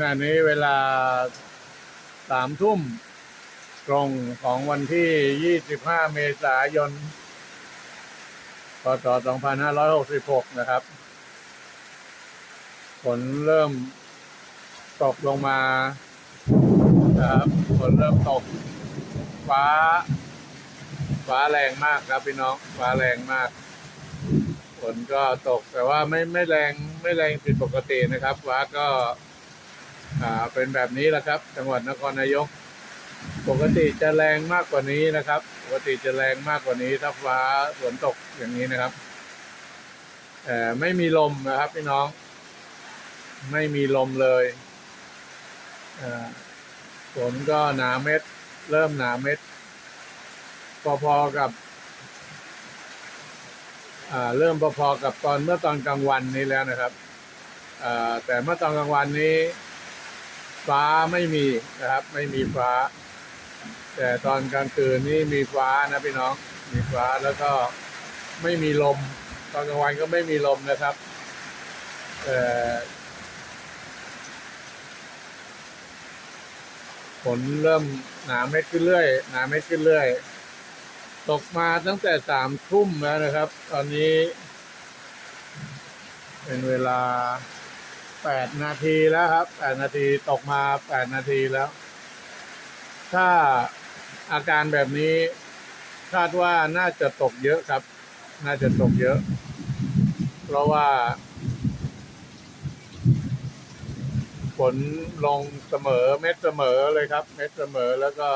ขณะนี้เวลาสามทุ่มตรงของวันที่ 25 เมษายน พศ 2566 นะครับ ฝนเริ่มตกลงมาครับฝนเริ่มตก ฟ้า ฟ้าแรงมากครับพี่น้อง ฟ้าแรงมากฝนก็ตกแต่ว่าไม่ไม่แรงไม่แรงผิดปกตินะครับ ฟ้าก็ อ่าเป็นแบบนี้แหละครับ จังหวัดนครนายก ปกติจะแรงมากกว่านี้นะครับ ปกติจะแรงมากกว่านี้ถ้าฟ้าฝนตกอย่างนี้นะครับแต่ไม่มีลมนะครับพี่น้อง ไม่มีลมเลยฝนก็หนาเม็ด เริ่มหนาเม็ด พอๆกับเริ่มพอๆกับตอนเมื่อตอนกลางวันนี้แล้วนะครับแต่เมื่อตอนกลางวันนี้ ฟ้าไม่มีนะครับ ไม่มีฟ้า แต่ตอนกลางคืนนี่มีฟ้านะพี่น้อง มีฟ้าแล้วก็ไม่มีลม ตอนกลางวันก็ไม่มีลมนะครับแต่ฝนเริ่มหนาเม็ดขึ้นเรื่อยหนาเม็ดขึ้นเรื่อยตกมาตั้งแต่สามทุ่มแล้วนะครับ ตอนนี้ เป็นเวลา แปดนาทีแล้วครับแปดนาทีตกมาแปดนาทีแล้ว ถ้าอาการแบบนี้ คาดว่าน่าจะตกเยอะครับ น่าจะตกเยอะ เพราะว่าฝนลงเสมอเม็ดเสมอเลยครับ เม็ดเสมอแล้วก็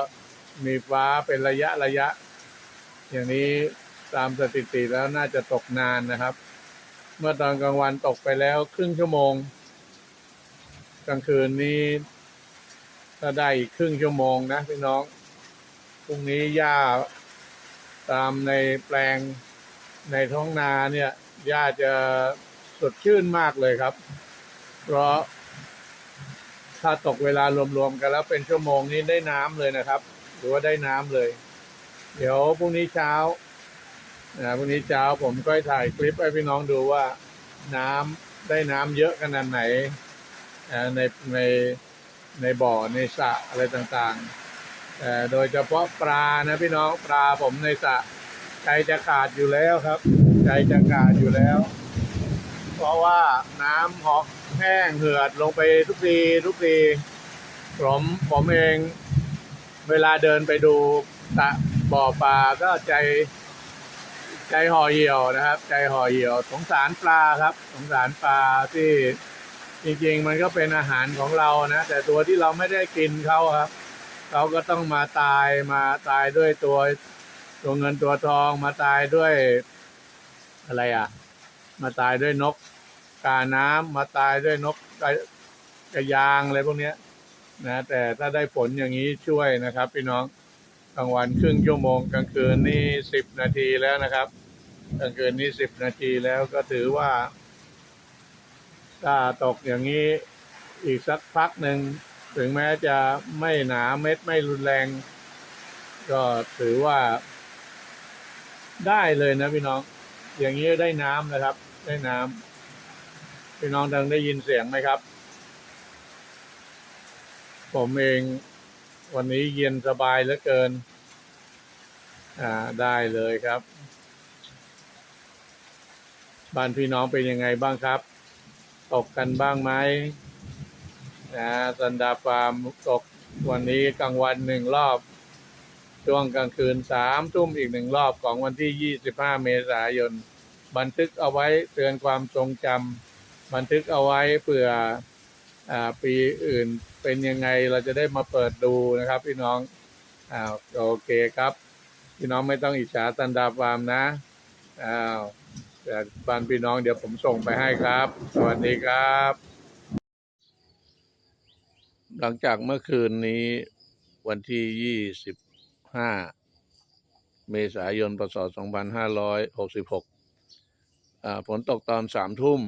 มีฟ้าเป็นระยะระยะ อย่างนี้ตามสถิติแล้วน่าจะตกนานนะครับ เมื่อตอนกลางวันตกไปแล้วครึ่งชั่วโมง กลางคืนนี้ ถ้าได้อีกครึ่งชั่วโมงนะพี่น้องพรุ่งนี้หญ้าตามในแปลงในท้องนาเนี่ยหญ้าจะสดชื่นมากเลยครับ เพราะ ถ้าตกเวลารวมๆกันแล้วเป็นชั่วโมงนี้ได้น้ำเลยนะครับ หรือว่าได้น้ำเลย เดี๋ยวพรุ่งนี้เช้านะพรุ่งนี้เช้าผมก็ถ่ายคลิปให้พี่น้องดูว่าน้ำได้น้ำเยอะขนาดไหน ในในในบ่อในสระอะไรต่างๆแต่โดยเฉพาะปลานะพี่น้องปลาผมในสระใจจะขาดอยู่แล้วครับ ใจจะขาดอยู่แล้ว เพราะว่าน้ำหอกแห้งเหือดลงไปทุกทีทุกทีผมผมเองเวลาเดินไปดูตะบ่อปลาก็ใจใจห่อเหี่ยวนะครับ ใจห่อเหี่ยว สงสารปลาครับ สงสารปลาที่ จริงๆมันก็เป็นอาหารของเรานะ แต่ตัวที่เราไม่ได้กินเขาครับเขาก็ต้องมาตายมาตายด้วยตัวตัวเงินตัวทองมาตายด้วยอะไรอะ มาตายด้วยนกกาน้ำมาตายด้วยนกกระยางอะไรพวกเนี้ยนะแต่ถ้าได้ผลอย่างนี้ช่วยนะครับ พี่น้องกลางวันครึ่งชั่วโมงกลางคืนนี่สิบนาทีแล้วนะครับกลางคืนนี่สิบนาทีแล้วก็ถือว่า ถ้าตกอย่างนี้อีกสักพักหนึ่ง ถึงแม้จะไม่หนาเม็ดไม่รุนแรง ก็ถือว่า ได้เลยนะพี่น้อง อย่างนี้ได้น้ำนะครับ ได้น้ำพี่น้องดังได้ยินเสียงไหมครับ ผมเองวันนี้เย็นสบายเหลือเกิน อ่าได้เลยครับ บ้านพี่น้องเป็นยังไงบ้างครับ ตกกันบ้างไหมนะสันดาฟาร์มตกวันนี้กลางวันหนึ่งรอบ ช่วงกลางคืนสามทุ่มอีกหนึ่งรอบของวันที่25เมษายน บันทึกเอาไว้เตือนความทรงจำบันทึกเอาไว้เผื่ออปีอื่นเป็นยังไงเราจะได้มาเปิดดูนะครับ พี่น้องอ้าวโอเคครับ พี่น้องไม่ต้องอิจฉาตันดาฟาร์มนะอ้าว บ้านพี่น้องเดี๋ยวผมส่งไปให้ครับ สวัสดีครับ หลังจากเมื่อคืนนี้วันที่ยี่สิบห้าเมษายนพศสองพันห้าร้อยหกสิบหกฝนตกตอนสามทุ่ม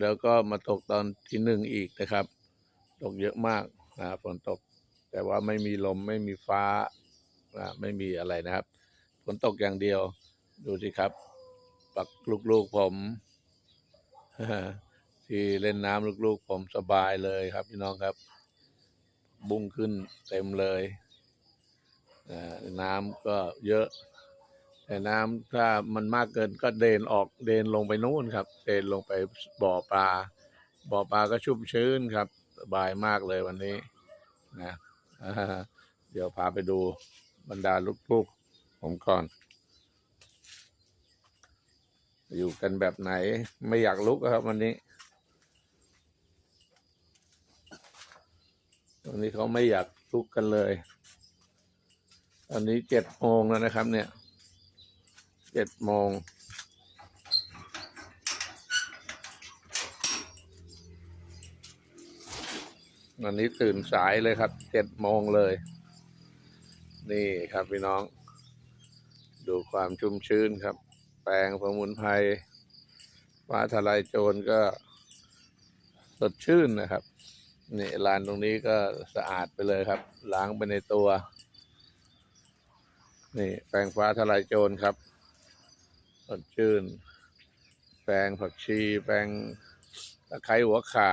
แล้วก็มาตกตอนที่หนึ่งอีกนะครับ ตกเยอะมากนะฝนตก แต่ว่าไม่มีลมไม่มีฟ้าไม่มีอะไรนะครับ ฝนตกอย่างเดียวดูสิครับ ปักลูกๆผมที่เล่นน้ำลูกๆผมสบายเลยครับพี่น้องครับ บุ้งขึ้นเต็มเลยน้ำก็เยอะ แต่น้ำถ้ามันมากเกินก็เดนออกเดนลงไปนู่นครับ เดนลงไปบ่อปลา บ่อปลาก็ชุ่มชื้นครับ สบายมากเลยวันนี้นะเดี๋ยวพาไปดูบรรดาลูกๆผมก่อน อยู่กันแบบไหนไม่อยากลุกครับ วันนี้ วันนี้เขาไม่อยากลุกกันเลยตอนนี้เจ็ดโมงแล้วนะครับ เนี่ยเจ็ดโมงวันนี้ตื่นสายเลยครับ เจ็ดโมงเลย นี่ครับพี่น้อง ดูความชุ่มชื้นครับ แปรงสมุนไพรฟ้าทลายโจรก็สดชื่นนะครับนี่ลานตรงนี้ก็สะอาดไปเลยครับ ล้างไปในตัว นี่ แปรงฟ้าทลายโจรครับสดชื่น แปรงผักชี แปรงตะไคร้หัวข่า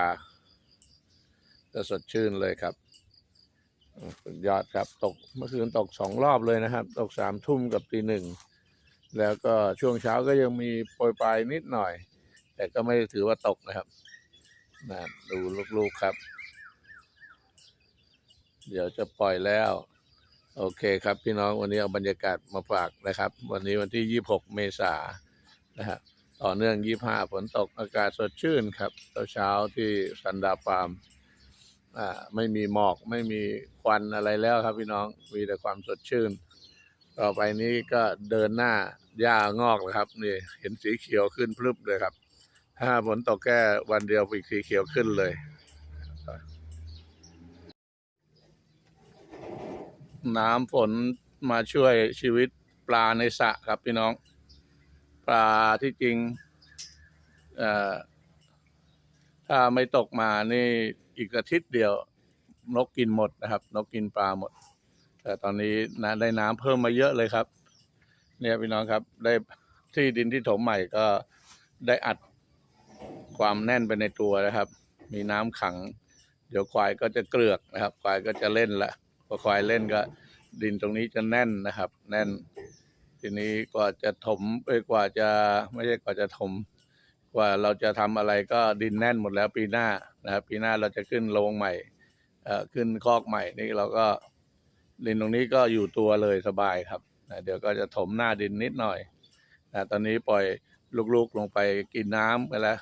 จะสดชื่นเลยครับสุดยอดครับ ตกเมื่อคืนตกสองรอบเลยนะครับ ตกสามทุ่มกับตีหนึ่ง แล้วก็ช่วงเช้าก็ยังมีโปรยปลายนิดหน่อย แต่ก็ไม่ได้ถือว่าตกนะครับนะดูลูกๆครับ เดี๋ยวจะปล่อยแล้ว โอเคครับพี่น้องวันนี้เอาบรรยากาศมาฝากนะครับ วันนี้วันที่ 26 เมษายนนะครับต่อเนื่อง 25 ฝนตกอากาศสดชื่นครับเช้าที่สันดาฟาร์มอ่าไม่มีหมอกไม่มีควันอะไรแล้วครับพี่น้องมีแต่ความสดชื่น ต่อไปนี้ก็เดินหน้า หญ้างอกเลยครับนี่เห็นสีเขียวขึ้นพรึบเลยครับ ถ้าฝนตกแค่วันเดียวอีกสีเขียวขึ้นเลย น้ำฝนมาช่วยชีวิตปลาในสระครับพี่น้อง ปลาที่จริงถ้าไม่ตกมานี่อีกอาทิตย์เดียวนกกินหมดนะครับ นกกินปลาหมด แต่ตอนนี้นะได้น้ำเพิ่มมาเยอะเลยครับ เนี่ยพี่น้องครับได้ที่ดินที่ถมใหม่ก็ได้อัดความแน่นไปในตัวนะครับ มีน้ำขัง เดี๋ยวควายก็จะเกลือกนะครับ ควายก็จะเล่นละพอควายเล่นก็ ดินตรงนี้จะแน่นนะครับ แน่น ทีนี้กว่าจะถมไปกว่าจะไม่ใช่กว่าจะถม กว่าเราจะทำอะไรก็ดินแน่นหมดแล้วปีหน้านะครับ ปีหน้าเราจะขึ้นโรงใหม่เออขึ้นคอกใหม่นี่เราก็ดินตรงนี้ก็อยู่ตัวเลยสบายครับ นะเดี๋ยวก็จะถมหน้าดินนิดหน่อยนะตอนนี้ปล่อยลูกๆลงไปกินน้ำไปแล้ว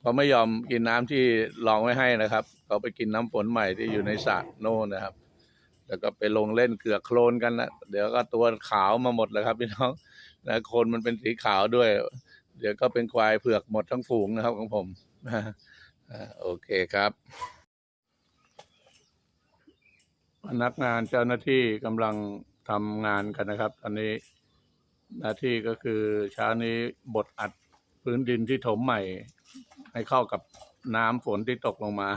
เขาไม่ยอมกินน้ำที่รองไว้ให้นะครับเขาไปกินน้ำฝนใหม่ที่อยู่ในสระโน่นนะครับ แล้วก็ไปลงเล่นเกือกโคลนกันนะเดี๋ยวก็ตัวขาวมาหมดเลยครับพี่น้องนะโคลนมันเป็นสีขาวด้วย เดี๋ยวก็เป็นควายเผือกหมดทั้งฝูงนะครับของผมโอเคครับ พนักงานเจ้าหน้าที่กำลัง ทำงานกันนะครับตอนนี้หน้าที่ก็คือเช้านี้บดอัดพื้นดินที่ถมใหม่ ให้เข้ากับน้ำฝนที่ตกลงมา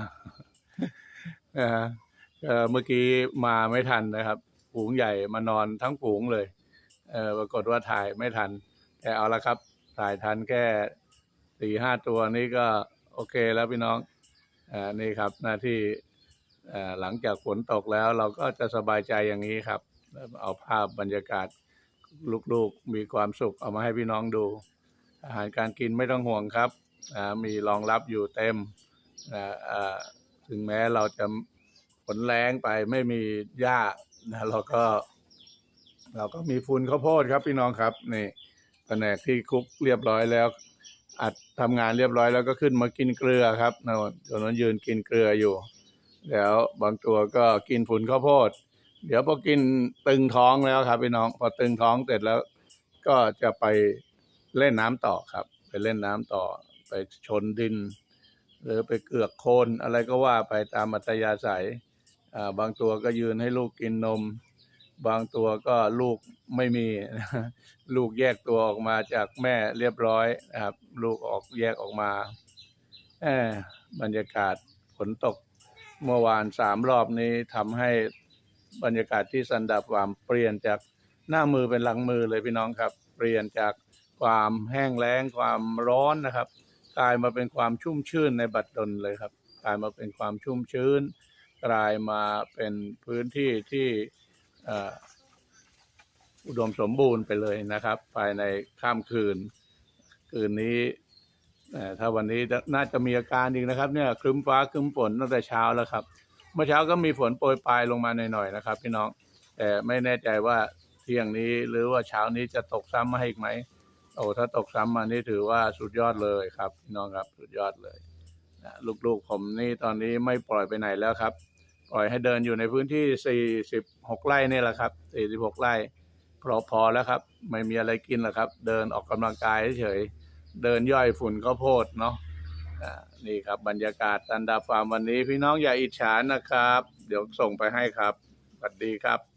นะฮะเมื่อกี้มาไม่ทันนะครับฝูงใหญ่มานอนทั้งฝูงเลยเออปรากฏว่าถ่ายไม่ทัน แต่เอาละครับ ถ่ายทันแค่สี่ห้าตัวนี้ก็โอเคแล้วพี่น้องอ่านี่ครับหน้าที่หลังจากฝนตกแล้วเราก็จะสบายใจอย่างนี้ครับ เอาภาพบรรยากาศลูกๆมีความสุขเอามาให้พี่น้องดู อาหารการกินไม่ต้องห่วงครับมีรองรับอยู่เต็มถึงแม้เราจะฝนแรงไปไม่มีหญ้านะเราก็ เราก็มีฝุ่นข้าวโพดครับพี่น้องครับนี่แผนกที่คลุกเรียบร้อยแล้ว อัดทำงานเรียบร้อยแล้วก็ขึ้นมากินเกลือครับนนตอนนั้นยืนกินเกลืออยู่ แล้วบางตัวก็กินฝุ่นข้าวโพด เดี๋ยวพอกินตึงท้องแล้วครับพี่น้องพอตึงท้องเสร็จแล้ว ก็จะไปเล่นน้ำต่อครับ ไปเล่นน้ำต่อ ไปชนดิน หรือไปเกือกโคลนอะไรก็ว่าไปตามอัตยาศัยอ่าบางตัวก็ยืนให้ลูกกินนม บางตัวก็ลูกไม่มี ลูกแยกตัวออกมาจากแม่เรียบร้อยนะครับ ลูกออกแยกออกมาบรรยากาศฝนตกเมื่อวานสามรอบนี้ทำให้ บรรยากาศที่สันดาฟาร์มเปลี่ยนจากหน้ามือเป็นหลังมือเลยพี่น้องครับ เปลี่ยนจากความแห้งแล้งความร้อนนะครับ กลายมาเป็นความชุ่มชื่นในบัดดลเลยครับ กลายมาเป็นความชุ่มชื้น กลายมาเป็นพื้นที่ที่อุดมสมบูรณ์ไปเลยนะครับ ภายในข้ามคืน คืนนี้ถ้าวันนี้น่าจะมีอาการอีกนะครับ เนี่ยครึ้มฟ้าครึ้มฝนตั้งแต่เช้าแล้วครับ เมื่อเช้าก็มีฝนโปรยปลายลงมาหน่อยๆนะครับ พี่น้องแต่ไม่แน่ใจว่าเที่ยงนี้หรือว่าเช้านี้จะตกซ้ำมาให้อีกไหมโอ้ถ้าตกซ้ำมานี่ถือว่าสุดยอดเลยครับพี่น้องครับสุดยอดเลยนะลูกๆผมนี่ตอนนี้ไม่ปล่อยไปไหนแล้วครับ ปล่อยให้เดินอยู่ในพื้นที่ 46 ไร่นี่แหละครับ 46 ไร่พอพอแล้วครับ ไม่มีอะไรกินแล้วครับ เดินออกกำลังกายเฉยเดินย่อยฝุ่นข้าวโพดเนาะ นี่ครับบรรยากาศตันดาฟาร์มวันนี้พี่น้องอย่าอิจฉานะครับ เดี๋ยวส่งไปให้ครับสวัสดีครับ